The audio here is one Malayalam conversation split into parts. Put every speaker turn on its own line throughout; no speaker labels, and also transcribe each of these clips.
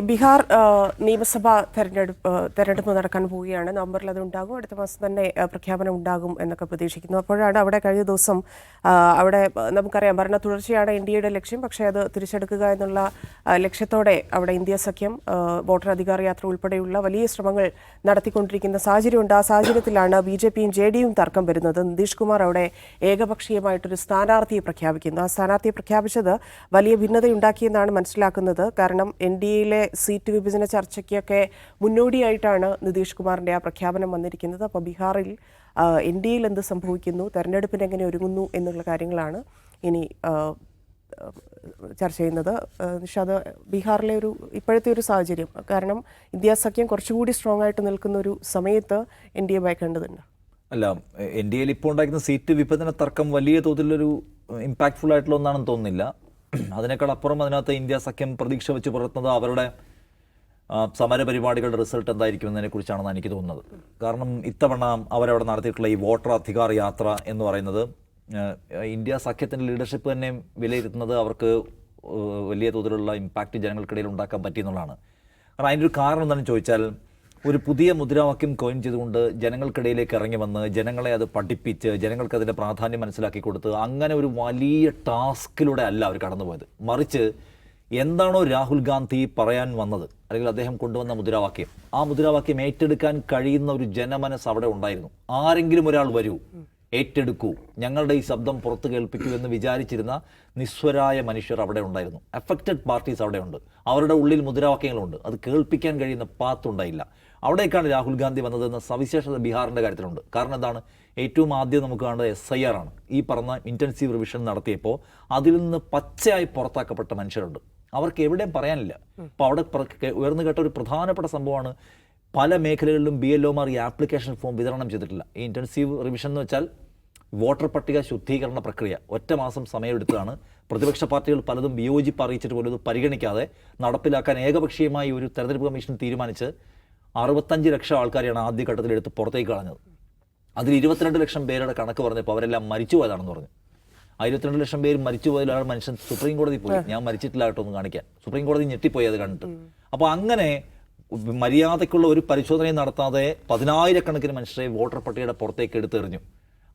ബീഹാർ നിയമസഭാ തെരഞ്ഞെടുപ്പ് തെരഞ്ഞെടുപ്പ് നടക്കാൻ പോവുകയാണ്. നവംബറിൽ അത് ഉണ്ടാകും. അടുത്ത മാസം തന്നെ പ്രഖ്യാപനം ഉണ്ടാകും എന്നൊക്കെ പ്രതീക്ഷിക്കുന്നു. അപ്പോഴാണ് അവിടെ കഴിഞ്ഞ ദിവസം അവിടെ നമുക്കറിയാം ഭരണ തുടർച്ചയാണ് ഇന്ത്യയുടെ ലക്ഷ്യം. പക്ഷേ അത് തിരിച്ചെടുക്കുക എന്നുള്ള ലക്ഷ്യത്തോടെ അവിടെ ഇന്ത്യ സഖ്യം വോട്ടർ അധികാര യാത്ര ഉൾപ്പെടെയുള്ള വലിയ ശ്രമങ്ങൾ നടത്തിക്കൊണ്ടിരിക്കുന്ന സാഹചര്യമുണ്ട്. ആ സാഹചര്യത്തിലാണ് ബി ജെ പിയും ജെ ഡിയും തർക്കം വരുന്നത്. നിതീഷ് കുമാർ അവിടെ ഏകപക്ഷീയമായിട്ടൊരു സ്ഥാനാർത്ഥിയെ പ്രഖ്യാപിക്കുന്നു. ആ സ്ഥാനാർത്ഥിയെ പ്രഖ്യാപിച്ചത് വലിയ ഭിന്നതയുണ്ടാക്കിയെന്നാണ് മനസ്സിലാക്കുന്നത്. കാരണം എൻ ഡി എയിലെ സീറ്റ് വിഭജന ചർച്ചയ്ക്കൊക്കെ മുന്നോടിയായിട്ടാണ് നിതീഷ് കുമാറിന്റെ ആ പ്രഖ്യാപനം വന്നിരിക്കുന്നത്. അപ്പോൾ ബീഹാറിൽ എൻ ഡി എയിൽ എന്ത് സംഭവിക്കുന്നു തെരഞ്ഞെടുപ്പിന് എങ്ങനെ ഒരുങ്ങുന്നു എന്നുള്ള കാര്യങ്ങളാണ് ഇനി ചർച്ച ചെയ്യുന്നത്. പക്ഷെ അത് ബീഹാറിലെ ഒരു ഇപ്പോഴത്തെ ഒരു സാഹചര്യം. കാരണം ഇന്ത്യ സഖ്യം കുറച്ചുകൂടി സ്ട്രോങ് ആയിട്ട് നിൽക്കുന്ന ഒരു സമയത്ത് എൻ ഡി എ ഭയക്കേണ്ടതുണ്ട്
അല്ല എൻ ഡി എയിൽ ഇപ്പോൾ ഉണ്ടായിരുന്ന സീറ്റ് വിഭജന തർക്കം വലിയ തോതിലൊരു ഇമ്പാക്ട്ഫുൾ ആയിട്ടുള്ള ഒന്നാണെന്ന് തോന്നുന്നില്ല. അതിനേക്കാൾ അപ്പുറം അതിനകത്ത് ഇന്ത്യ സഖ്യം പ്രതീക്ഷ വെച്ച് പുലർത്തുന്നത് അവരുടെ സമര പരിപാടികളുടെ റിസൾട്ട് എന്തായിരിക്കും എന്നതിനെ കുറിച്ചാണെന്ന് എനിക്ക് തോന്നുന്നത്. കാരണം ഇത്തവണ അവരവിടെ നടത്തിയിട്ടുള്ള ഈ വോട്ടർ അധികാർ യാത്ര എന്ന് പറയുന്നത് ഇന്ത്യ സഖ്യത്തിന്റെ ലീഡർഷിപ്പ് തന്നെ വിലയിരുത്തുന്നത് അവർക്ക് വലിയ തോതിലുള്ള ഇമ്പാക്റ്റ് ജനങ്ങൾക്കിടയിൽ ഉണ്ടാക്കാൻ പറ്റി എന്നുള്ളതാണ്. കാരണം അതിന്റെ ഒരു കാരണം എന്താണെന്ന് ചോദിച്ചാൽ ഒരു പുതിയ മുദ്രാവാക്യം കോയിൻ ചെയ്തുകൊണ്ട് ജനങ്ങൾക്കിടയിലേക്ക് ഇറങ്ങി വന്ന് ജനങ്ങളെ അത് പഠിപ്പിച്ച് ജനങ്ങൾക്ക് അതിന്റെ പ്രാധാന്യം മനസ്സിലാക്കി കൊടുത്ത് അങ്ങനെ ഒരു വലിയ ടാസ്കിലൂടെ അല്ല അവർ കടന്നുപോയത്. മറിച്ച് എന്താണോ രാഹുൽ ഗാന്ധി പറയാൻ വന്നത് അല്ലെങ്കിൽ അദ്ദേഹം കൊണ്ടുവന്ന മുദ്രാവാക്യം ആ മുദ്രാവാക്യം ഏറ്റെടുക്കാൻ കഴിയുന്ന ഒരു ജനമനസ് അവിടെ ഉണ്ടായിരുന്നു. ആരെങ്കിലും ഒരാൾ വരൂ. ഏറ്റെടുക്കൂ. ഞങ്ങളുടെ ഈ ശബ്ദം പുറത്തു കേൾപ്പിക്കൂ എന്ന് വിചാരിച്ചിരുന്ന നിസ്വരായ മനുഷ്യർ അവിടെ ഉണ്ടായിരുന്നു. അഫക്റ്റഡ് പാർട്ടീസ് അവിടെയുണ്ട് അവരുടെ ഉള്ളിൽ മുദ്രാവാക്യങ്ങളുണ്ട്. അത് കേൾപ്പിക്കാൻ കഴിയുന്ന പാത്ത് ഉണ്ടായില്ല. അവിടേക്കാണ് രാഹുൽ ഗാന്ധി വന്നതെന്ന സവിശേഷത ബീഹാറിന്റെ കാര്യത്തിലുണ്ട്. കാരണം എന്താണ്? ഏറ്റവും ആദ്യം നമുക്ക് കാണുന്നത് എസ് ഐ ആർ ആണ്. ഈ പറഞ്ഞ ഇന്റൻസീവ് റിവിഷൻ നടത്തിയപ്പോൾ അതിൽ നിന്ന് പച്ചയായി പുറത്താക്കപ്പെട്ട മനുഷ്യരുണ്ട്. അവർക്ക് എവിടെയും പറയാനില്ല. അപ്പോൾ അവിടെ ഉയർന്നു കേട്ട ഒരു പ്രധാനപ്പെട്ട സംഭവമാണ് പല മേഖലകളിലും ബി എൽ ഒമാർ ഈ ആപ്ലിക്കേഷൻ ഫോം വിതരണം ചെയ്തിട്ടില്ല. ഈ ഇന്റൻസീവ് റിവിഷൻ എന്ന് വെച്ചാൽ വോട്ടർ പട്ടിക ശുദ്ധീകരണ പ്രക്രിയ. ഒറ്റ മാസം സമയമെടുത്തതാണ്. പ്രതിപക്ഷ പാർട്ടികൾ പലതും വിയോജിപ്പ് അറിയിച്ചിട്ട് പോലും ഇത് പരിഗണിക്കാതെ നടപ്പിലാക്കാൻ ഏകപക്ഷീയമായി ഒരു തെരഞ്ഞെടുപ്പ് കമ്മീഷൻ തീരുമാനിച്ച് അറുപത്തഞ്ച് ലക്ഷം ആൾക്കാരെയാണ് ആദ്യഘട്ടത്തിൽ എടുത്ത് പുറത്തേക്ക് കളഞ്ഞത്. അതിൽ ഇരുപത്തിരണ്ട് ലക്ഷം പേരുടെ കണക്ക് പറഞ്ഞപ്പോൾ അവരെല്ലാം മരിച്ചു പോയതാണെന്ന് പറഞ്ഞു. ആ ഇരുപത്തിരണ്ട് ലക്ഷം പേര് മരിച്ചു പോയതിൽ ആ മനുഷ്യൻ സുപ്രീം കോടതി പോയി. ഞാൻ മരിച്ചിട്ടില്ല കേട്ടോ ഒന്ന് കാണിക്കാൻ. സുപ്രീം കോടതി ഞെട്ടിപ്പോയി അത് കണ്ടിട്ട്. അപ്പോൾ അങ്ങനെ മര്യാദയ്ക്കുള്ള ഒരു പരിശോധനയും നടത്താതെ പതിനായിരക്കണക്കിന് മനുഷ്യരെ വോട്ടർ പട്ടികയുടെ പുറത്തേക്ക് എടുത്തെറിഞ്ഞു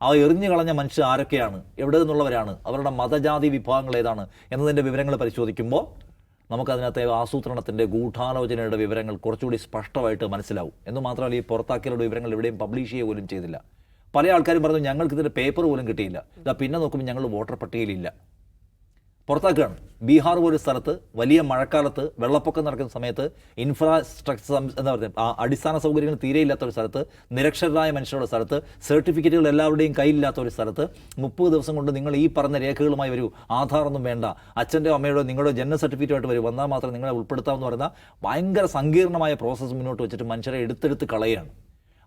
ആ എറിഞ്ഞു കളഞ്ഞ മനുഷ്യർ ആരൊക്കെയാണ്? എവിടെ നിന്നുള്ളവരാണ്? അവരുടെ മതജാതി വിഭാഗങ്ങൾ ഏതാണ്? എന്നതിന്റെ വിവരങ്ങൾ പരിശോധിക്കുമ്പോൾ നമുക്കതിനകത്തെ ആസൂത്രണത്തിന്റെ ഗൂഢാലോചനയുടെ വിവരങ്ങൾ കുറച്ചുകൂടി സ്പഷ്ടമായിട്ട് മനസ്സിലാവും. എന്ന് മാത്രമല്ല ഈ പുറത്താക്കിയവരുടെ വിവരങ്ങൾ എവിടെയും പബ്ലിഷ് ചെയ്യുക പോലും ചെയ്തില്ല. പല ആൾക്കാരും പറഞ്ഞു ഞങ്ങൾക്ക് ഇതിന്റെ പേപ്പർ പോലും കിട്ടിയില്ല. ഇതാ പിന്നെ നോക്കുമ്പോൾ ഞങ്ങൾ വോട്ടർ പട്ടികയിലില്ല പുറത്താക്കുകയാണ് ബീഹാർ പോലൊരു സ്ഥലത്ത് വലിയ മഴക്കാലത്ത് വെള്ളപ്പൊക്കം നടക്കുന്ന സമയത്ത് ഇൻഫ്രാസ്ട്രക്ചർ എന്താ പറയുക അടിസ്ഥാന സൗകര്യങ്ങൾ തീരെയില്ലാത്ത ഒരു സ്ഥലത്ത് നിരക്ഷരരായ മനുഷ്യരുടെ സ്ഥലത്ത് സർട്ടിഫിക്കറ്റുകൾ എല്ലാവരുടെയും കയ്യിലില്ലാത്ത ഒരു സ്ഥലത്ത് മുപ്പത് ദിവസം കൊണ്ട് നിങ്ങൾ ഈ പറഞ്ഞ രേഖകളുമായി വരൂ. ആധാറൊന്നും വേണ്ട. അച്ഛന്റെയോ അമ്മയുടെ നിങ്ങളുടെ ജനന സർട്ടിഫിക്കറ്റുമായിട്ട് വരും. വന്നാൽ മാത്രം നിങ്ങളെ ഉൾപ്പെടുത്താമെന്ന് പറയുന്ന ഭയങ്കര സങ്കീർണമായ പ്രോസസ്സ് മുന്നോട്ട് വെച്ചിട്ട് മനുഷ്യരെ എടുത്തെടുത്ത് കളയാണ്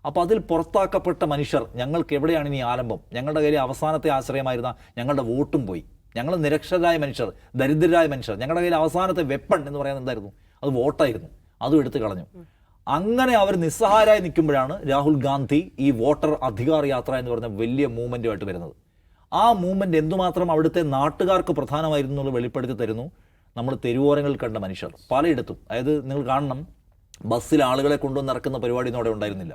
അപ്പോൾ അതിൽ പുറത്താക്കപ്പെട്ട മനുഷ്യർ ഞങ്ങൾക്ക് എവിടെയാണ് ഇനി ആരംഭം? ഞങ്ങളുടെ കയ്യിൽ അവസാനത്തെ ആശ്രയമായിരുന്ന ഞങ്ങളുടെ വോട്ടും പോയി. ഞങ്ങൾ നിരക്ഷരായ മനുഷ്യർ ദരിദ്രരായ മനുഷ്യർ. ഞങ്ങളുടെ കയ്യിൽ അവസാനത്തെ വെപ്പൺ എന്ന് പറയുന്നത് എന്തായിരുന്നു? അത് വോട്ടായിരുന്നു അതും എടുത്തു കളഞ്ഞു. അങ്ങനെ അവർ നിസ്സഹായരായി നിൽക്കുമ്പോഴാണ് രാഹുൽ ഗാന്ധി ഈ വോട്ടർ അധികാർ യാത്ര എന്ന് പറയുന്ന വലിയ മൂവ്മെന്റുമായിട്ട് വരുന്നത്. ആ മൂവ്മെന്റ് എന്തുമാത്രം അവിടുത്തെ നാട്ടുകാർക്ക് പ്രധാനമായിരുന്നു എന്നുള്ളത് വെളിപ്പെടുത്തി തരുന്നു? നമ്മൾ തെരുവോരങ്ങളിൽ കണ്ട മനുഷ്യർ. പലയിടത്തും. അതായത് നിങ്ങൾ കാണണം ബസ്സിൽ ആളുകളെ കൊണ്ടുവന്ന് ഇറക്കുന്ന പരിപാടിയൊന്നും അവിടെ ഉണ്ടായിരുന്നില്ല.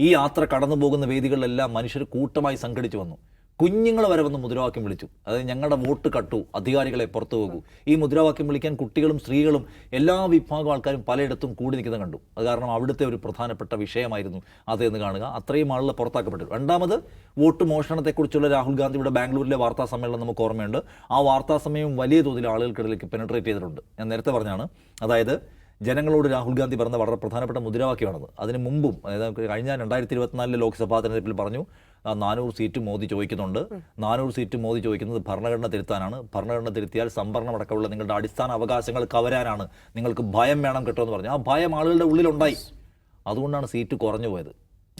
ഈ യാത്ര കടന്നു പോകുന്ന വേദികളിലെല്ലാം മനുഷ്യർ കൂട്ടമായി സംഘടിച്ചു വന്നു. കുഞ്ഞുങ്ങൾ വരെ വന്ന് മുദ്രാവാക്യം വിളിച്ചു. അതായത് ഞങ്ങളുടെ വോട്ട് കട്ടു. അധികാരികളെ പുറത്തു പോകൂ. ഈ മുദ്രാവാക്യം വിളിക്കാൻ കുട്ടികളും സ്ത്രീകളും എല്ലാ വിഭാഗം ആൾക്കാരും പലയിടത്തും കൂടി നിൽക്കുന്നത് കണ്ടു. അത് കാരണം അവിടുത്തെ ഒരു പ്രധാനപ്പെട്ട വിഷയമായിരുന്നു അതെന്ന് കാണുക. അത്രയും ആളുകൾ പുറത്താക്കപ്പെട്ടു. രണ്ടാമത് വോട്ട് മോഷണത്തെക്കുറിച്ചുള്ള രാഹുൽ ഗാന്ധിയുടെ ബാംഗ്ലൂരിലെ വാർത്താ സമ്മേളനം നമുക്ക് ഓർമ്മയുണ്ട്. ആ വാർത്താ സമയം വലിയ തോതിൽ ആളുകൾക്കിടയിലേക്ക് പെനട്രേറ്റ് ചെയ്തിട്ടുണ്ട്. ഞാൻ നേരത്തെ പറഞ്ഞാണ്. അതായത് ജനങ്ങളോട് രാഹുൽ ഗാന്ധി പറഞ്ഞ വളരെ പ്രധാനപ്പെട്ട മുദ്രാവാക്യമാണത്. അതിന് മുമ്പും അതായത് കഴിഞ്ഞ രണ്ടായിരത്തി ഇരുപത്തിനാലിലെ ലോക്സഭാ തെരഞ്ഞെടുപ്പിൽ പറഞ്ഞു നാനൂറ് സീറ്റ് മോദി ചോദിക്കുന്നുണ്ട്. നാനൂറ് സീറ്റ് മോദി ചോദിക്കുന്നത് ഭരണഘടന തിരുത്താനാണ്. ഭരണഘടന തിരുത്തിയാൽ സംവരണം അടക്കമുള്ള നിങ്ങളുടെ അടിസ്ഥാന അവകാശങ്ങൾ കവരാനാണ്. നിങ്ങൾക്ക് ഭയം വേണം കിട്ടുമെന്ന് പറഞ്ഞു. ആ ഭയം ആളുകളുടെ ഉള്ളിലുണ്ടായി. അതുകൊണ്ടാണ് സീറ്റ് കുറഞ്ഞു പോയത്.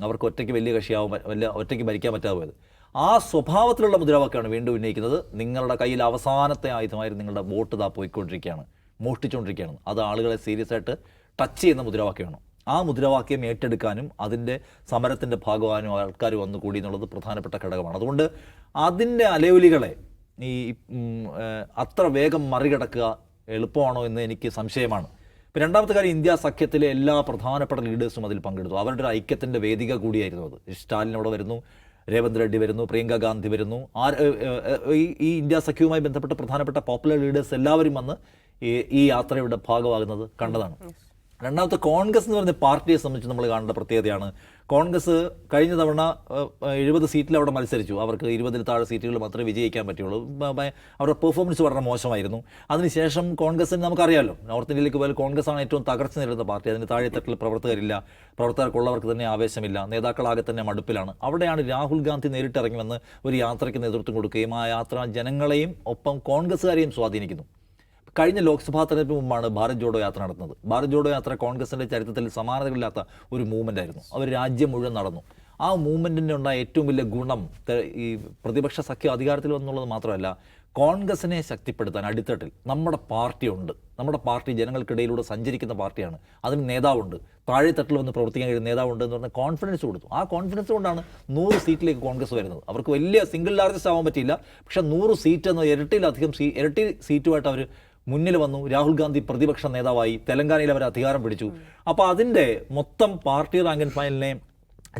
അവർക്ക് ഒറ്റയ്ക്ക് വലിയ കക്ഷിയാവും വലിയ ഒറ്റയ്ക്ക് ഭരിക്കാൻ പറ്റാതെ പോയത്. ആ സ്വഭാവത്തിലുള്ള മുദ്രാവാക്യമാണ് വീണ്ടും ഉന്നയിക്കുന്നത്. നിങ്ങളുടെ കയ്യിൽ അവസാനത്തെ ആയുധമായിരുന്നു നിങ്ങളുടെ വോട്ട് താ പോയിക്കൊണ്ടിരിക്കുകയാണ്. മോഷ്ടിച്ചുകൊണ്ടിരിക്കുകയാണ്. അത് ആളുകളെ സീരിയസ് ആയിട്ട് ടച്ച് ചെയ്യുന്ന മുദ്രാവാക്യമാണ്. ആ മുദ്രാവാക്യം ഏറ്റെടുക്കാനും അതിന്റെ സമരത്തിന്റെ ഭാഗമാകാനും ആൾക്കാർ വന്നു കൂടി എന്നുള്ളത് പ്രധാനപ്പെട്ട ഘടകമാണ്. അതുകൊണ്ട് അതിന്റെ അലയൊലികളെ ഈ അത്ര വേഗം മറികടക്കുക എളുപ്പമാണോ എന്ന് എനിക്ക് സംശയമാണ്. ഇപ്പം രണ്ടാമത്തെ കാര്യം ഇന്ത്യ സഖ്യത്തിലെ എല്ലാ പ്രധാനപ്പെട്ട ലീഡേഴ്സും അതിൽ പങ്കെടുത്തു. അവരുടെ ഒരു ഐക്യത്തിന്റെ വേദിക കൂടിയായിരുന്നു അത്. സ്റ്റാലിൻ അവിടെ വരുന്നു രേവന്ത് റെഡ്ഡി വരുന്നു പ്രിയങ്ക ഗാന്ധി വരുന്നു. ആ ഈ ഇന്ത്യ സഖ്യവുമായി ബന്ധപ്പെട്ട പ്രധാനപ്പെട്ട പോപ്പുലർ ലീഡേഴ്സ് എല്ലാവരും വന്ന് ഈ യാത്രയുടെ ഭാഗമാകുന്നത് കണ്ടതാണ്. രണ്ടാമത്തെ കോൺഗ്രസ് എന്ന് പറയുന്ന പാർട്ടിയെ സംബന്ധിച്ച് നമ്മൾ കാണേണ്ട പ്രത്യേകതയാണ്. കോൺഗ്രസ് കഴിഞ്ഞ തവണ എഴുപത് സീറ്റിൽ അവിടെ മത്സരിച്ചു. അവർക്ക് ഇരുപതിൽ താഴെ സീറ്റുകൾ മാത്രമേ വിജയിക്കാൻ പറ്റുള്ളൂ. അവരുടെ പെർഫോമൻസ് വളരെ മോശമായിരുന്നു. അതിനുശേഷം കോൺഗ്രസിന് നമുക്കറിയാമല്ലോ നോർത്ത് ഇന്ത്യയിലേക്ക് പോയാൽ കോൺഗ്രസ് ആണ് ഏറ്റവും തകർച്ച നേരിടുന്ന പാർട്ടി. അതിന് താഴെത്തട്ടിൽ പ്രവർത്തകരില്ല. പ്രവർത്തകർക്കുള്ളവർക്ക് തന്നെ ആവേശമില്ല. നേതാക്കളാകെ തന്നെ മടുപ്പിലാണ്. അവിടെയാണ് രാഹുൽ ഗാന്ധി നേരിട്ടിറങ്ങി വന്ന് ഒരു യാത്രയ്ക്ക് നേതൃത്വം കൊടുക്കുകയും ആ യാത്ര ജനങ്ങളെയും ഒപ്പം കോൺഗ്രസ്സുകാരെയും സ്വാധീനിക്കുന്നു. കഴിഞ്ഞ ലോക്സഭാ തെരഞ്ഞെടുപ്പ് മുമ്പാണ് ഭാരത് ജോഡോ യാത്ര നടത്തുന്നത് ഭാരത് ജോഡോ യാത്ര കോൺഗ്രസിന്റെ ചരിത്രത്തിൽ സമാനതകളില്ലാത്ത ഒരു മൂവ്മെന്റ് ആയിരുന്നു. അവർ രാജ്യം മുഴുവൻ നടന്നു. ആ മൂവ്മെന്റിന് ഉണ്ടായ ഏറ്റവും വലിയ ഗുണം ഈ പ്രതിപക്ഷ സഖ്യം അധികാരത്തിൽ വന്നുള്ളത് മാത്രമല്ല കോൺഗ്രസിനെ ശക്തിപ്പെടുത്താൻ അടിത്തട്ടിൽ നമ്മുടെ പാർട്ടിയുണ്ട് നമ്മുടെ പാർട്ടി ജനങ്ങൾക്കിടയിലൂടെ സഞ്ചരിക്കുന്ന പാർട്ടിയാണ്. അതിന് നേതാവുണ്ട്. താഴെത്തട്ടിൽ വന്ന് പ്രവർത്തിക്കാൻ കഴിയുന്ന നേതാവുണ്ട് എന്ന് പറഞ്ഞ കോൺഫിഡൻസ് കൊടുത്തു. ആ കോൺഫിഡൻസ് കൊണ്ടാണ് നൂറ് സീറ്റിലേക്ക് കോൺഗ്രസ് വരുന്നത്. അവർക്ക് വലിയ സിംഗിൾ ലാർജസ്റ്റ് ആവാൻ പറ്റിയില്ല. പക്ഷേ നൂറ് സീറ്റ് എന്ന ഇരട്ടിയിലധികം സീ ഇരട്ടി സീറ്റുമായിട്ട് അവർ മുന്നിൽ വന്നു. രാഹുൽ ഗാന്ധി പ്രതിപക്ഷ നേതാവായി. തെലങ്കാനയിൽ അവർ അധികാരം പിടിച്ചു. അപ്പോൾ അതിന്റെ മൊത്തം പാർട്ടി റാങ്ക് ആൻഡ് ഫയലിനെ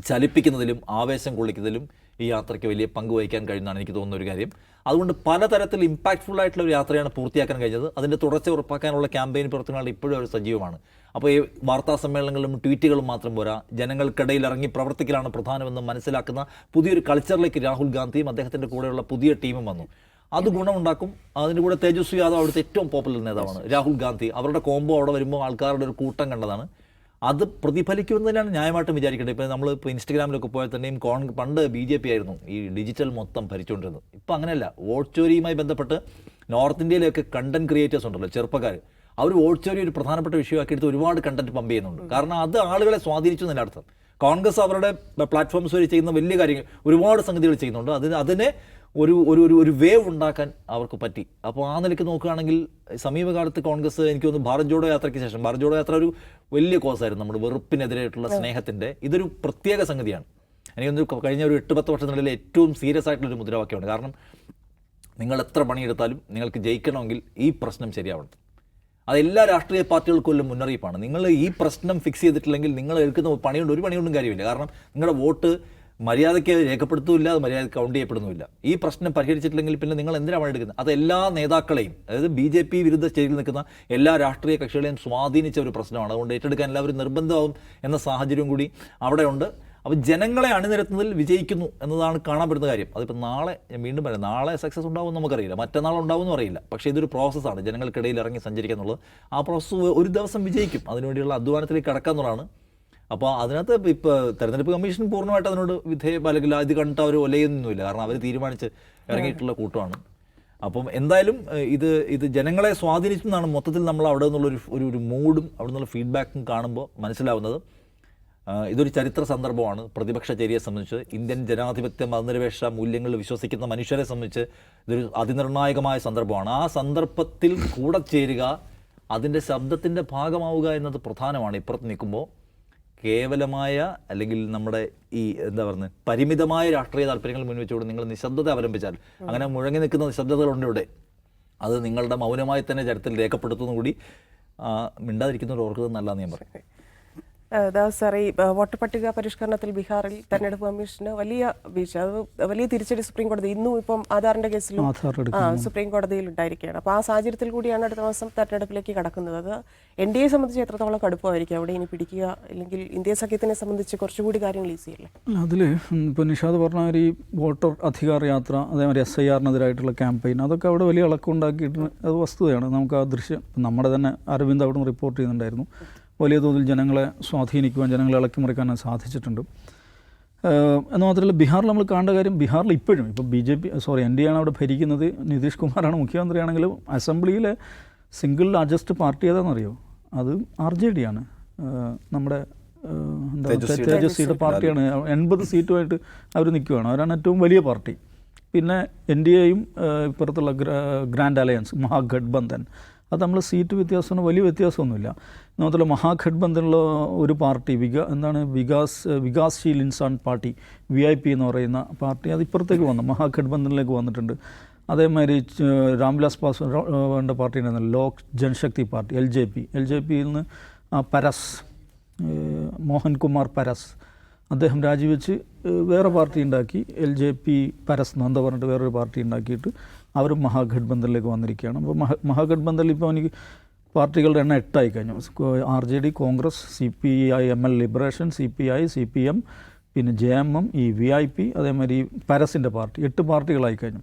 ചലിപ്പിക്കുന്നതിലും ആവേശം കൊള്ളിക്കുന്നതിലും ഈ യാത്രയ്ക്ക് വലിയ പങ്ക് വഹിക്കാൻ കഴിയുന്നതാണ് എനിക്ക് തോന്നുന്ന ഒരു കാര്യം. അതുകൊണ്ട് പലതരത്തിൽ ഇമ്പാക്ട്ഫുൾ ആയിട്ടുള്ള ഒരു യാത്രയാണ് പൂർത്തിയാക്കാൻ കഴിഞ്ഞത്. അതിന്റെ തുടർച്ച ഉറപ്പാക്കാനുള്ള ക്യാമ്പയിൻ പ്രവർത്തനങ്ങൾ ഇപ്പോഴും അവർ സജീവമാണ്. അപ്പോൾ ഈ വാർത്താ സമ്മേളനങ്ങളിലും ട്വീറ്റുകളും മാത്രം പോരാ. ജനങ്ങൾക്കിടയിൽ ഇറങ്ങി പ്രവർത്തിക്കലാണ് പ്രധാനമെന്ന് മനസ്സിലാക്കുന്ന പുതിയൊരു കൾച്ചറിലേക്ക് രാഹുൽ ഗാന്ധിയും അദ്ദേഹത്തിന്റെ കൂടെയുള്ള പുതിയ ടീമും വന്നു. അത് ഗുണമുണ്ടാക്കും. അതിന്റെ കൂടെ തേജസ്വി യാദവ് അവിടുത്തെ ഏറ്റവും പോപ്പുലർ നേതാവാണ്. രാഹുൽ ഗാന്ധി. അവരുടെ കോംബോ അവിടെ വരുമ്പോൾ ആൾക്കാരുടെ ഒരു കൂട്ടം കണ്ടതാണ്. അത് പ്രതിഫലിക്കുമെന്ന് തന്നെയാണ് ന്യായമായിട്ടും വിചാരിക്കേണ്ടത്. ഇപ്പോൾ നമ്മൾ ഇപ്പോൾ ഇൻസ്റ്റഗ്രാമിലൊക്കെ പോയാൽ തന്നെയും കോൺ പണ്ട് ബി ജെ പി ആയിരുന്നു ഈ ഡിജിറ്റൽ മൊത്തം ഭരിച്ചുകൊണ്ടിരുന്നത്. ഇപ്പോൾ അങ്ങനെയല്ല. വോട്ട് ചോരിയുമായി ബന്ധപ്പെട്ട് നോർത്ത് ഇന്ത്യയിലൊക്കെ കണ്ടന്റ് ക്രിയേറ്റേഴ്സ് ഉണ്ടല്ലോ ചെറുപ്പക്കാർ അവർ വോട്ട് ചോരി ഒരു പ്രധാനപ്പെട്ട വിഷയമാക്കി എടുത്ത് ഒരുപാട് കണ്ടന്റ് പമ്പ് ചെയ്യുന്നുണ്ട്. കാരണം അത് ആളുകളെ സ്വാധീനിച്ചു എന്നതിന്റെ അർത്ഥം. കോൺഗ്രസ് അവരുടെ പ്ലാറ്റ്ഫോംസ് വഴി ചെയ്യുന്ന വലിയ കാര്യങ്ങൾ ഒരുപാട് സംഗതികൾ ചെയ്യുന്നുണ്ട്. അതിന് അതിനെ ഒരു ഒരു ഒരു ഒരു വേവ് ഉണ്ടാക്കാൻ അവർക്ക് പറ്റി. അപ്പോൾ ആ നിലയ്ക്ക് നോക്കുകയാണെങ്കിൽ സമീപകാലത്ത് കോൺഗ്രസ് എനിക്ക് തോന്നുന്നു ഭാരത് ജോഡോ യാത്രയ്ക്ക് ശേഷം ഭാരത് ജോഡോ യാത്ര ഒരു വലിയ കോസായിരുന്നു നമ്മുടെ വെറുപ്പിനെതിരായിട്ടുള്ള സ്നേഹത്തിന്റെ ഇതൊരു പ്രത്യേക സംഗതിയാണ്. എനിക്ക് തോന്നുന്നു കഴിഞ്ഞ ഒരു എട്ട് പത്ത് വർഷത്തിനുള്ളിൽ ഏറ്റവും സീരിയസ് ആയിട്ടുള്ള ഒരു മുദ്രാവാക്യമാണ്. കാരണം നിങ്ങൾ എത്ര പണിയെടുത്താലും നിങ്ങൾക്ക് ജയിക്കണമെങ്കിൽ ഈ പ്രശ്നം ശരിയാവണം. അത് എല്ലാ രാഷ്ട്രീയ പാർട്ടികൾക്കും മുന്നറിയിപ്പാണ്. നിങ്ങൾ ഈ പ്രശ്നം ഫിക്സ് ചെയ്തിട്ടില്ലെങ്കിൽ നിങ്ങൾ എടുക്കുന്ന പണിയുണ്ട് ഒരു പണികൊണ്ടും കാര്യമില്ല. കാരണം നിങ്ങളുടെ വോട്ട് മര്യാദയ്ക്ക് രേഖപ്പെടുത്തുമില്ല അത് മര്യാദ കൗണ്ട് ചെയ്യപ്പെടുന്നുമില്ല. ഈ പ്രശ്നം പരിഹരിച്ചിട്ടില്ലെങ്കിൽ പിന്നെ നിങ്ങൾ എന്തിനാണ് പണിയെടുക്കുന്നത് അത് എല്ലാ നേതാക്കളെയും അതായത് ബി ജെ പി വിരുദ്ധ സ്റ്റേജിൽ നിൽക്കുന്ന എല്ലാ രാഷ്ട്രീയ കക്ഷികളെയും സ്വാധീനിച്ച ഒരു പ്രശ്നമാണ്. അതുകൊണ്ട് ഏറ്റെടുക്കാൻ എല്ലാവരും നിർബന്ധമാവും എന്ന സാഹചര്യം കൂടി അവിടെയുണ്ട്. അപ്പോൾ ജനങ്ങളെ അണിനിരത്തുന്നതിൽ വിജയിക്കുന്നു എന്നതാണ് കാണപ്പെടുന്ന കാര്യം. അതിപ്പോൾ നാളെ വീണ്ടും പറയാം നാളെ സക്സസ് ഉണ്ടാവും നമുക്കറിയില്ല. മറ്റന്നാൾ ഉണ്ടാവും അറിയില്ല. പക്ഷേ ഇതൊരു പ്രോസസ്സാണ് ജനങ്ങൾക്കിടയിൽ ഇറങ്ങി സഞ്ചരിക്കുക എന്നുള്ളത് ആ പ്രോസസ്സ് ഒരു ദിവസം വിജയിക്കും. അതിനുവേണ്ടിയുള്ള അധ്വാനത്തിലേക്ക് കടക്കുക എന്നുള്ളതാണ് അപ്പോൾ അതിനകത്ത് ഇപ്പോൾ തെരഞ്ഞെടുപ്പ് കമ്മീഷൻ പൂർണമായിട്ട് അതിനോട് വിധേയം അല്ലെങ്കിൽ ഇത് കണ്ടിട്ട് അവർ ഒലയൊന്നുമില്ല കാരണം അവർ തീരുമാനിച്ച് ഇറങ്ങിയിട്ടുള്ള കൂട്ടമാണ്. അപ്പം എന്തായാലും ഇത് ഇത് ജനങ്ങളെ സ്വാധീനിച്ചെന്നാണ് മൊത്തത്തിൽ നമ്മൾ അവിടെ നിന്നുള്ളൊരു ഒരു ഒരു മൂഡും അവിടെ നിന്നുള്ള ഫീഡ്ബാക്കും കാണുമ്പോൾ മനസ്സിലാവുന്നത്. ഇതൊരു ചരിത്ര സന്ദർഭമാണ്. പ്രതിപക്ഷ ചേരിയെ സംബന്ധിച്ച് ഇന്ത്യൻ ജനാധിപത്യ മതനിരപേക്ഷ മൂല്യങ്ങളിൽ വിശ്വസിക്കുന്ന മനുഷ്യരെ സംബന്ധിച്ച് ഇതൊരു അതിനിർണായകമായ സന്ദർഭമാണ്. ആ സന്ദർഭത്തിൽ കൂടെ ചേരുക അതിന്റെ ശബ്ദത്തിന്റെ ഭാഗമാവുക എന്നത് പ്രധാനമാണ്. ഇപ്പുറത്ത് നിൽക്കുമ്പോൾ കേവലമായ അല്ലെങ്കിൽ നമ്മുടെ ഈ എന്താ പറയുന്നത് പരിമിതമായ രാഷ്ട്രീയ താല്പര്യങ്ങൾ മുൻവെച്ചുകൊണ്ട് നിങ്ങൾ നിശബ്ദത അവലംബിച്ചാൽ അങ്ങനെ മുഴങ്ങി നിൽക്കുന്ന നിശബ്ദതകളുണ്ട് ഇവിടെ. അത് നിങ്ങളുടെ മൗനമായി തന്നെ ചരിത്രത്തിൽ രേഖപ്പെടുത്തുന്നു കൂടി മിണ്ടാതിരിക്കുന്നവർ ഓർക്കുന്നത് നല്ലതെന്ന് ഞാൻ പറയും.
സാർ ഈ ഏഹ് വോട്ടർ പട്ടിക പരിഷ്കരണത്തിൽ ബീഹാറിൽ തെരഞ്ഞെടുപ്പ് കമ്മീഷന് വലിയ വീഴ്ച. അത് വലിയ തിരിച്ചടി സുപ്രീം കോടതി ഇന്നും ഇപ്പം ആധാറിന്റെ കേസിലും സുപ്രീം കോടതിയിൽ ഉണ്ടായിരിക്കുകയാണ്. അപ്പോൾ ആ സാഹചര്യത്തിൽ കൂടിയാണ് അടുത്ത മാസം തെരഞ്ഞെടുപ്പിലേക്ക് കടക്കുന്നത്. അത് എൻ ഡി എ സംബന്ധിച്ച് എത്രത്തോളം കടുപ്പമായിരിക്കും? അവിടെ ഇനി പിടിക്കുക അല്ലെങ്കിൽ ഇന്ത്യ സഖ്യത്തിനെ സംബന്ധിച്ച് കുറച്ചുകൂടി കാര്യങ്ങൾ ഈസി അല്ലേ?
അതിൽ ഇപ്പോൾ നിഷാദ് പറഞ്ഞ ഒരു ഈ വോട്ടർ അധികാര യാത്ര അതേമാതിരി എസ് ഐ ആറിനെതിരായിട്ടുള്ള ക്യാമ്പയിൻ അതൊക്കെ അവിടെ വലിയ ഇളക്കം ഉണ്ടാക്കിയിട്ട് അത് വസ്തുതയാണ്. നമുക്ക് ആ ദൃശ്യം നമ്മുടെ തന്നെ അരവിന്ദ് അവിടെ റിപ്പോർട്ട് ചെയ്യുന്നുണ്ടായിരുന്നു. വലിയ തോതിൽ ജനങ്ങളെ സ്വാധീനിക്കുവാൻ ജനങ്ങളെ ഇളക്കി മറിക്കാൻ സാധിച്ചിട്ടുണ്ട്. എന്ന് മാത്രമല്ല ബീഹാറിൽ നമ്മൾ കാണേണ്ട കാര്യം ബീഹാറിൽ ഇപ്പോഴും ഇപ്പോൾ B J P sorry N D ആണ് അവിടെ ഭരിക്കുന്നത്. നിതീഷ് കുമാറാണ് മുഖ്യമന്ത്രിയാണെങ്കിലും അസംബ്ലിയിലെ സിംഗിൾ ലാർജസ്റ്റ് പാർട്ടി ഏതാണെന്നറിയോ? അത് ആർ ജെ ഡി ആണ്. നമ്മുടെ എന്താ
തേജസ്വിയുടെ.
പാർട്ടിയാണ്. എൺപത് സീറ്റുമായിട്ട് അവർ നിൽക്കുകയാണ് അവരാണ് ഏറ്റവും വലിയ പാർട്ടി. പിന്നെ എൻ ഡി എയും ഇപ്പുറത്തുള്ള ഗ്ര- ഗ്രാൻഡ് അലയൻസ് മഹാഗഡ്ബന്ധൻ അത് നമ്മൾ സീറ്റ് വ്യത്യാസമാണ് വലിയ വ്യത്യാസമൊന്നുമില്ല. മാത്രമല്ല മഹാഗഡ്ബന്ധനുള്ള ഒരു പാർട്ടി വിക എന്താണ് Vikas Vikassheel Insaan party V I P എന്ന് പറയുന്ന പാർട്ടി അത് ഇപ്പുറത്തേക്ക് വന്നു മഹാഗഡ്ബന്ധനിലേക്ക് വന്നിട്ടുണ്ട്. അതേമാതിരി രാംവിലാസ് പാസ്വാന്റെ പാർട്ടി ഉണ്ടായിരുന്ന Lok Janshakti party L J P L J പിയിൽ നിന്ന് പരസ് മോഹൻകുമാർ പരസ് അദ്ദേഹം രാജിവെച്ച് വേറെ പാർട്ടി ഉണ്ടാക്കി എൽ ജെ പി പരസ് എന്താ പറഞ്ഞിട്ട് വേറൊരു പാർട്ടി ഉണ്ടാക്കിയിട്ട് അവരും മഹാഗഡ്ബന്ധനിലേക്ക് വന്നിരിക്കുകയാണ്. അപ്പോൾ മഹ മഹാഗഡ്ബന്ധനിൽ ഇപ്പോൾ എനിക്ക് പാർട്ടികളുടെ എണ്ണം എട്ടായി കഴിഞ്ഞു. R J D Congress C P I M L liberation C P I C P M പിന്നെ ജെ എം എം ഈ വി ഐ പി അതേമാതിരി പരസിന്റെ പാർട്ടി എട്ട് പാർട്ടികളായി കഴിഞ്ഞു.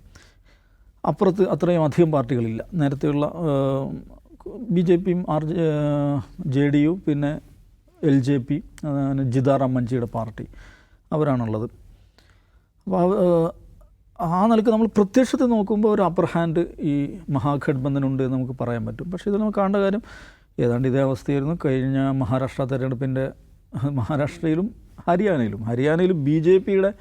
അപ്പുറത്ത് അത്രയും അധികം പാർട്ടികളില്ല. നേരത്തെയുള്ള ബി ജെ പിയും ആർ ജെ ഡി യു പിന്നെ എൽ ജെ പി ജിതാറാം മഞ്ചിയുടെ പാർട്ടി. അവരാണുള്ളത്. അപ്പോൾ ആ നിലയ്ക്ക് നമ്മൾ പ്രത്യക്ഷത്തിൽ നോക്കുമ്പോൾ ഒരു അപ്പർ ഹാൻഡ് ഈ മഹാഗഡ്ബന്ധനുണ്ട് എന്ന് നമുക്ക് പറയാൻ പറ്റും. പക്ഷേ ഇത് നമുക്ക് കാണേണ്ട കാര്യം ഏതാണ്ട് ഇതേ അവസ്ഥയായിരുന്നു. കഴിഞ്ഞ മഹാരാഷ്ട്ര തെരഞ്ഞെടുപ്പിന്റെ മഹാരാഷ്ട്രയിലും ഹരിയാനയിലും. ഹരിയാനയിലും ബി ജെ പിയുടെ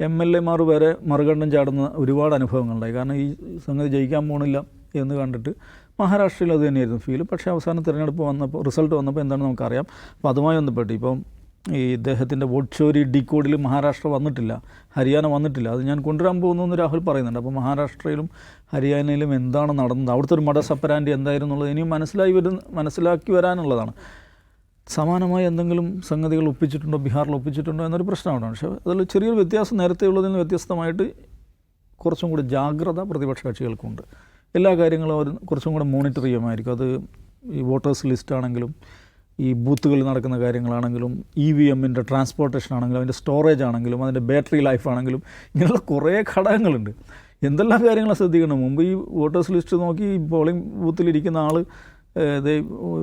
എം എൽ എമാർ വരെ മറുകണ്ഠം ചാടുന്ന ഒരുപാട് അനുഭവങ്ങളുണ്ടായി. കാരണം ഈ സംഗതി ജയിക്കാൻ പോകണില്ല എന്ന് കണ്ടിട്ട് മഹാരാഷ്ട്രയിൽ അത് തന്നെയായിരുന്നു ഫീൽ പക്ഷേ അവസാനം തിരഞ്ഞെടുപ്പ് വന്നപ്പോൾ റിസൾട്ട് വന്നപ്പോൾ എന്താണെന്ന് നമുക്കറിയാം. അപ്പോൾ അതുമായി ബന്ധപ്പെട്ട് ഇപ്പം ഈ ഇദ്ദേഹത്തിന്റെ വോട്ട് ചോരി ഡിക്കോഡിൽ മഹാരാഷ്ട്ര വന്നിട്ടില്ല ഹരിയാന വന്നിട്ടില്ല. അത് ഞാൻ കൊണ്ടുവരാൻ പോകുന്നു എന്ന് രാഹുൽ പറയുന്നുണ്ട്. അപ്പോൾ മഹാരാഷ്ട്രയിലും ഹരിയാനയിലും എന്താണ് നടന്നത്? അവിടുത്തെ ഒരു മടസപ്പരാന്റെ എന്നുള്ളത് ഇനിയും മനസ്സിലായി വരുന്ന മനസ്സിലാക്കി വരാനുള്ളതാണ്. സമാനമായ എന്തെങ്കിലും സംഗതികൾ ഒപ്പിച്ചിട്ടുണ്ടോ? ബീഹാറിൽ ഒപ്പിച്ചിട്ടുണ്ടോ? എന്നൊരു പ്രശ്നം അവിടെ പക്ഷേ അതിൽ ചെറിയൊരു വ്യത്യാസം നേരത്തെ ഉള്ളതിൽ വ്യത്യസ്തമായിട്ട് കുറച്ചും കൂടി ജാഗ്രത പ്രതിപക്ഷ കക്ഷികൾക്കുണ്ട്. എല്ലാ കാര്യങ്ങളും അവർ കുറച്ചും കൂടെ മോണിറ്റർ ചെയ്യുമായിരിക്കും. അത് ഈ വോട്ടേഴ്സ് ലിസ്റ്റ് ആണെങ്കിലും ഈ ബൂത്തുകളിൽ നടക്കുന്ന കാര്യങ്ങളാണെങ്കിലും ഇ വി എമ്മിന്റെ ട്രാൻസ്പോർട്ടേഷൻ ആണെങ്കിലും അതിന്റെ സ്റ്റോറേജ് ആണെങ്കിലും അതിന്റെ ബാറ്ററി ലൈഫ് ആണെങ്കിലും ഇങ്ങനെയുള്ള കുറേ ഘടകങ്ങളുണ്ട്. എന്തെല്ലാം കാര്യങ്ങൾ ശ്രദ്ധിക്കണം? മുമ്പ് ഈ വോട്ടേഴ്സ് ലിസ്റ്റ് നോക്കി ഈ പോളിംഗ് ബൂത്തിലിരിക്കുന്ന ആൾ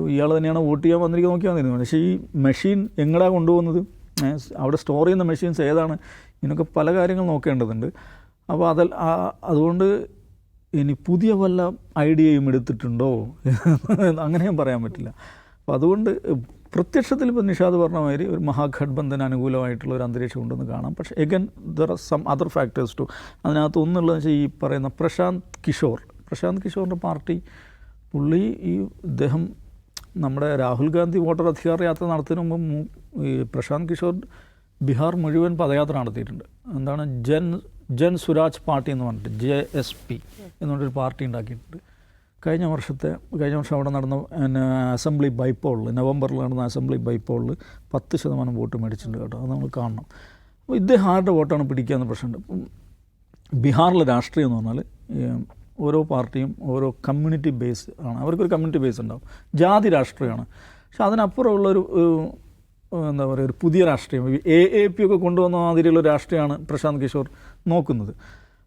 ഇയാൾ തന്നെയാണ് വോട്ട് ചെയ്യാൻ വന്നിരിക്കുന്നത് നോക്കിയാൽ വന്നിരുന്നത് പക്ഷേ ഈ മെഷീൻ എങ്ങടാ കൊണ്ടുപോകുന്നത്? അവിടെ സ്റ്റോർ ചെയ്യുന്ന മെഷീൻസ് ഏതാണ്? ഇതിനൊക്കെ പല കാര്യങ്ങൾ നോക്കേണ്ടതുണ്ട്. അപ്പോൾ അതൽ അതുകൊണ്ട് ഇനി പുതിയ വല്ല ഐഡിയയും എടുത്തിട്ടുണ്ടോ? അങ്ങനെയും പറയാൻ പറ്റില്ല. അപ്പോൾ അതുകൊണ്ട് പ്രത്യക്ഷത്തിൽ ഇപ്പോൾ നിഷാദ് പറഞ്ഞ മാതിരി ഒരു മഹാഗഡ്ബന്ധന് അനുകൂലമായിട്ടുള്ള ഒരു അന്തരീക്ഷം ഉണ്ടെന്ന് കാണാം. പക്ഷേ again there are some other factors to അതിനകത്ത് ഒന്നുള്ളതെന്ന് വെച്ചാൽ ഈ പറയുന്ന പ്രശാന്ത് കിഷോർ. പ്രശാന്ത് കിഷോറിന്റെ പാർട്ടി പുള്ളി ഈ ഇദ്ദേഹം നമ്മുടെ രാഹുൽ ഗാന്ധി വോട്ടർ അധികാര യാത്ര നടത്തുന്നതിന് മുമ്പ് ഈ പ്രശാന്ത് കിഷോർ ബീഹാർ മുഴുവൻ പദയാത്ര നടത്തിയിട്ടുണ്ട്. എന്താണ് ജൻ ജൻ സുരാജ് പാർട്ടി എന്ന് പറഞ്ഞിട്ട് ജെ എസ് പി എന്നുള്ളൊരു പാർട്ടി ഉണ്ടാക്കിയിട്ടുണ്ട്. കഴിഞ്ഞ വർഷത്തെ കഴിഞ്ഞ വർഷം അവിടെ നടന്ന പിന്നെ അസംബ്ലി ബൈപ്പോളിൽ നവംബറിൽ നടന്ന അസംബ്ലി ബൈപ്പോളിൽ പത്ത് ശതമാനം വോട്ട് മേടിച്ചിട്ടുണ്ട് കേട്ടോ. അത് നമ്മൾ കാണണം. അപ്പോൾ ഇദ്ദേഹം ആരുടെ വോട്ടാണ് പിടിക്കാന്ന് പ്രശ്നമുണ്ട്. ബീഹാറിലെ രാഷ്ട്രീയം എന്ന് പറഞ്ഞാൽ ഓരോ പാർട്ടിയും ഓരോ കമ്മ്യൂണിറ്റി ബേസ് ആണ്. അവർക്കൊരു കമ്മ്യൂണിറ്റി ബേസ് ഉണ്ടാവും. ജാതി രാഷ്ട്രീയമാണ്. പക്ഷെ അതിനപ്പുറമുള്ളൊരു എന്താ പറയുക ഒരു പുതിയ രാഷ്ട്രീയം. എ എ പി ഒക്കെ കൊണ്ടുവന്ന മാതിരിയുള്ള രാഷ്ട്രീയമാണ് പ്രശാന്ത് കിഷോർ നോക്കുന്നത്.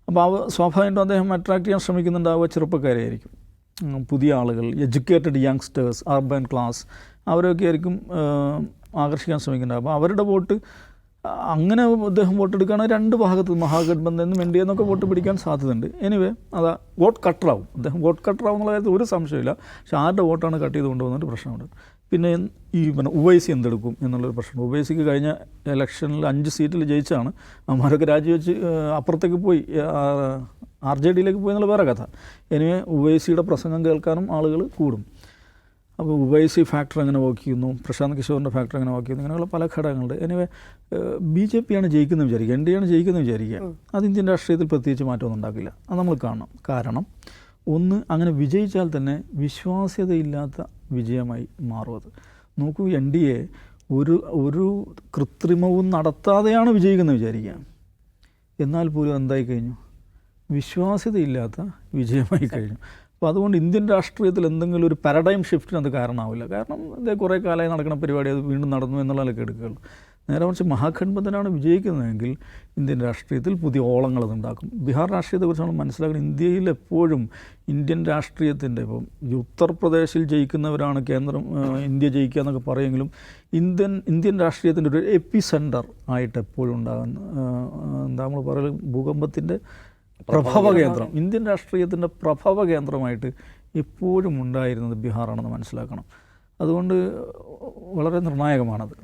അപ്പോൾ അവ സ്വാഭാവികമായിട്ടും അദ്ദേഹം അട്രാക്ട് ചെയ്യാൻ ശ്രമിക്കുന്നുണ്ടാവുക ചെറുപ്പക്കാരെയായിരിക്കും. പുതിയ ആളുകൾ എഡ്യൂക്കേറ്റഡ് യങ്സ്റ്റേഴ്സ് അർബൻ ക്ലാസ് അവരൊക്കെ ആയിരിക്കും ആകർഷിക്കാൻ ശ്രമിക്കുന്നത്. അപ്പോൾ അവരുടെ വോട്ട് അങ്ങനെ അദ്ദേഹം വോട്ടെടുക്കുകയാണെങ്കിൽ രണ്ട് ഭാഗത്ത് മഹാഗഡ്ബന്ധനും എൻ ഡി എന്നൊക്കെ വോട്ട് പിടിക്കാൻ സാധ്യതയുണ്ട്. എനിവേ അതാ വോട്ട് കട്ടറാവും. അദ്ദേഹം വോട്ട് കട്ടറാവും എന്നുള്ള കാര്യത്തിൽ ഒരു സംശയമില്ല പക്ഷേ ആരുടെ വോട്ടാണ് കട്ട് ചെയ്ത് കൊണ്ടുപോകുന്നതിന്റെ പ്രശ്നമുണ്ട്. പിന്നെ ഈ പിന്നെ ഉവൈസി എന്തെടുക്കും എന്നുള്ളൊരു പ്രശ്നം. ഉവൈസിക്ക് കഴിഞ്ഞ ഇലക്ഷനിൽ അഞ്ച് സീറ്റിൽ ജയിച്ചാണ്. അവന്മാരൊക്കെ രാജിവെച്ച് അപ്പുറത്തേക്ക് പോയി. ആർ ജെ ഡിയിലേക്ക് പോയി എന്നുള്ള വേറെ കഥ. എനിവേ ഉവൈസിയുടെ പ്രസംഗം കേൾക്കാനും ആളുകൾ കൂടും. അപ്പോൾ ഉവൈസി ഫാക്ടർ എങ്ങനെ വർക്ക് ചെയ്യുന്നു? പ്രശാന്ത് കിഷോറിന്റെ ഫാക്ടർ എങ്ങനെ വർക്ക് ചെയ്യുന്നു? ഇങ്ങനെയുള്ള പല ഘടകങ്ങളുണ്ട്. എനിവേ ബി ജെ പി ആണ് ജയിക്കുന്നത് വിചാരിക്കുക. എൻ ഡി ആണ് ജയിക്കുന്നത് വിചാരിക്കുക. അത് ഇന്ത്യൻ രാഷ്ട്രീയത്തിൽ പ്രത്യേകിച്ച് മാറ്റമൊന്നും ഉണ്ടാക്കില്ല. അത് നമ്മൾ കാണണം. കാരണം ഒന്ന് അങ്ങനെ വിജയിച്ചാൽ തന്നെ വിശ്വാസ്യതയില്ലാത്ത വിജയമായി മാറും അത്. നോക്കൂ എൻ ഡി എ ഒരു ഒരു കൃത്രിമവും നടത്താതെയാണ് വിജയിക്കുന്നത് വിചാരിക്കുക എന്നാൽ പോലും എന്തായി കഴിഞ്ഞു? വിശ്വാസ്യതയില്ലാത്ത വിജയമായി കഴിഞ്ഞു. അപ്പോൾ അതുകൊണ്ട് ഇന്ത്യൻ രാഷ്ട്രീയത്തിൽ എന്തെങ്കിലും ഒരു പാരഡൈം ഷിഫ്റ്റിന് അത് കാരണമാവില്ല. കാരണം ഇത് കുറേ കാലമായി നടക്കുന്ന പരിപാടി അത് വീണ്ടും നടന്നു എന്നുള്ളതിലൊക്കെ എടുക്കുകയുള്ളൂ. നേരെ മറിച്ച് മഹാഗഡ്ബന്ധനാണ് വിജയിക്കുന്നതെങ്കിൽ ഇന്ത്യൻ രാഷ്ട്രീയത്തിൽ പുതിയ ഓളങ്ങൾ അതുണ്ടാക്കും ബീഹാർ രാഷ്ട്രീയത്തെക്കുറിച്ച് നമ്മൾ മനസ്സിലാക്കണം ഇന്ത്യയിൽ എപ്പോഴും ഇന്ത്യൻ രാഷ്ട്രീയത്തിന്റെ ഇപ്പം ഈ ഉത്തർപ്രദേശിൽ ജയിക്കുന്നവരാണ് കേന്ദ്രം ഇന്ത്യ ജയിക്കുക എന്നൊക്കെ പറയുമെങ്കിലും ഇന്ത്യൻ ഇന്ത്യൻ രാഷ്ട്രീയത്തിന്റെ ഒരു എപ്പി സെന്റർ ആയിട്ട് എപ്പോഴും ഉണ്ടാകുന്ന എന്താ നമ്മൾ പറയുന്നത് ഭൂകമ്പത്തിന്റെ പ്രഭവ കേന്ദ്രം. ഇന്ത്യൻ രാഷ്ട്രീയത്തിന്റെ പ്രഭവ കേന്ദ്രമായിട്ട് എപ്പോഴും ഉണ്ടായിരുന്നത് ബീഹാറാണെന്ന് മനസ്സിലാക്കണം. അതുകൊണ്ട് വളരെ നിർണായകമാണത്.